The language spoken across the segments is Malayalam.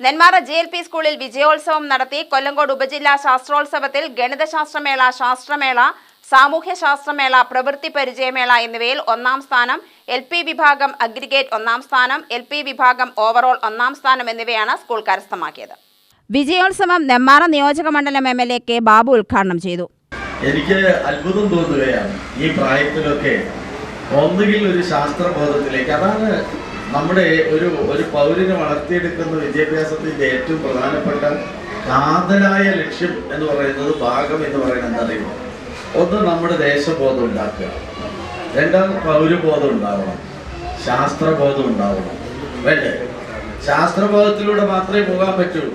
നെന്മാറ ജെ എൽ പി സ്കൂളിൽ വിജയോത്സവം നടത്തി കൊല്ലങ്കോട് ഉപജില്ലാ ശാസ്ത്രോത്സവത്തിൽ ഗണിതശാസ്ത്രമേള ശാസ്ത്രമേള സാമൂഹ്യ ശാസ്ത്രമേള പ്രവൃത്തി പരിചയമേള എന്നിവയിൽ ഒന്നാം സ്ഥാനം എൽ പി വിഭാഗം അഗ്രിഗേറ്റ് ഒന്നാം സ്ഥാനം എൽ പി വിഭാഗം ഓവറോൾ ഒന്നാം സ്ഥാനം എന്നിവയാണ് സ്കൂൾ കരസ്ഥമാക്കിയത്. വിജയോത്സവം നെന്മാറ നിയോജക മണ്ഡലം M L A K Babu ഉദ്ഘാടനം ചെയ്തു. എനിക്ക് അത്ഭുതം തോന്നുകയാണ് ഈ പ്രായത്തിലൊക്കെ ഒന്നുകിൽ ഒരു ശാസ്ത്രബോധത്തിലേക്ക് അതാണ് നമ്മുടെ ഒരു ഒരു പൗരനെ വളർത്തിയെടുക്കുന്ന വിദ്യാഭ്യാസത്തിന്റെ ഏറ്റവും പ്രധാനപ്പെട്ട കാതലായ ലക്ഷ്യം എന്ന് പറയുന്നത് ഭാഗം എന്ന് പറയുന്നത് എന്തറിയുമോ ഒന്ന് നമ്മുടെ ദേശബോധം ഉണ്ടാക്കുക. രണ്ടാമത് പൗരബോധം ഉണ്ടാവണം. ശാസ്ത്രബോധം ഉണ്ടാവണം. വേണ്ടേ ശാസ്ത്രബോധത്തിലൂടെ മാത്രമേ പോകാൻ പറ്റുള്ളൂ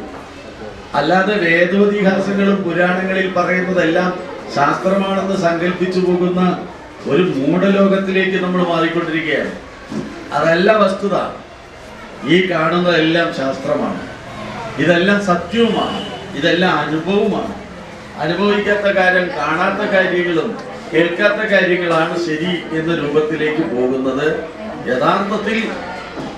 അല്ലാതെ വേദോതിഹാസങ്ങളും പുരാണങ്ങളിൽ പറയുന്നതെല്ലാം ശാസ്ത്രമാണെന്ന് സങ്കല്പിച്ചു പോകുന്ന ഒരു മൂഢലോകത്തിലേക്ക് നമ്മൾ മാറിക്കൊണ്ടിരിക്കുകയാണ്. അതല്ല വസ്തുത. ഈ കാണുന്നതെല്ലാം ശാസ്ത്രമാണ്. ഇതെല്ലാം സത്യവുമാണ്. ഇതെല്ലാം അനുഭവമാണ് അനുഭവിക്കാത്ത കാര്യം കാണാത്ത കാര്യങ്ങളും കേൾക്കാത്ത കാര്യങ്ങളാണ് ശരി എന്ന രൂപത്തിലേക്ക് പോകുന്നത്. യഥാർത്ഥത്തിൽ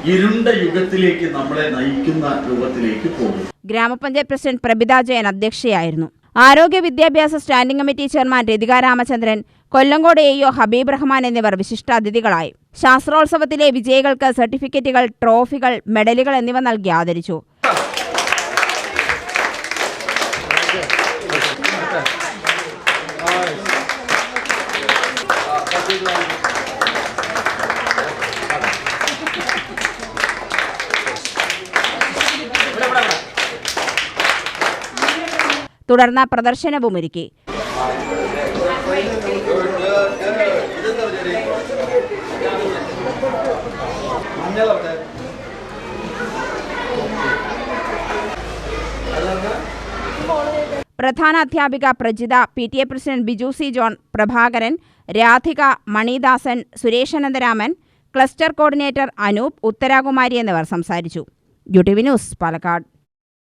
ഇരുണ്ട യുഗത്തിലേക്ക് നമ്മളെ നയിക്കുന്ന രൂപത്തിലേക്ക് പോകും ഗ്രാമപഞ്ചായത്ത് പ്രസിഡന്റ് പ്രബിത ജയൻ അധ്യക്ഷയായിരുന്നു. ആരോഗ്യ വിദ്യാഭ്യാസ standing committee chairman Rathika Ramachandran Kollengode A O Habeeb Rahman എന്നിവർ വിശിഷ്ടാതിഥികളായി. ശാസ്ത്രോത്സവത്തിലെ വിജയികൾക്ക് സർട്ടിഫിക്കറ്റുകൾ ട്രോഫികൾ മെഡലുകൾ എന്നിവ നൽകി ആദരിച്ചു. തുടർന്ന് പ്രദർശനവും ഒരുക്കി പ്രധാന അധ്യാപിക Prajitha P T A president Biju C John Prabhakaran Radhika Manidasan സുരേഷനന്ദരാമൻ cluster coordinator Anoop ഉത്തരാകുമാരി എന്നിവർ സംസാരിച്ചു. U T V news Palakkad.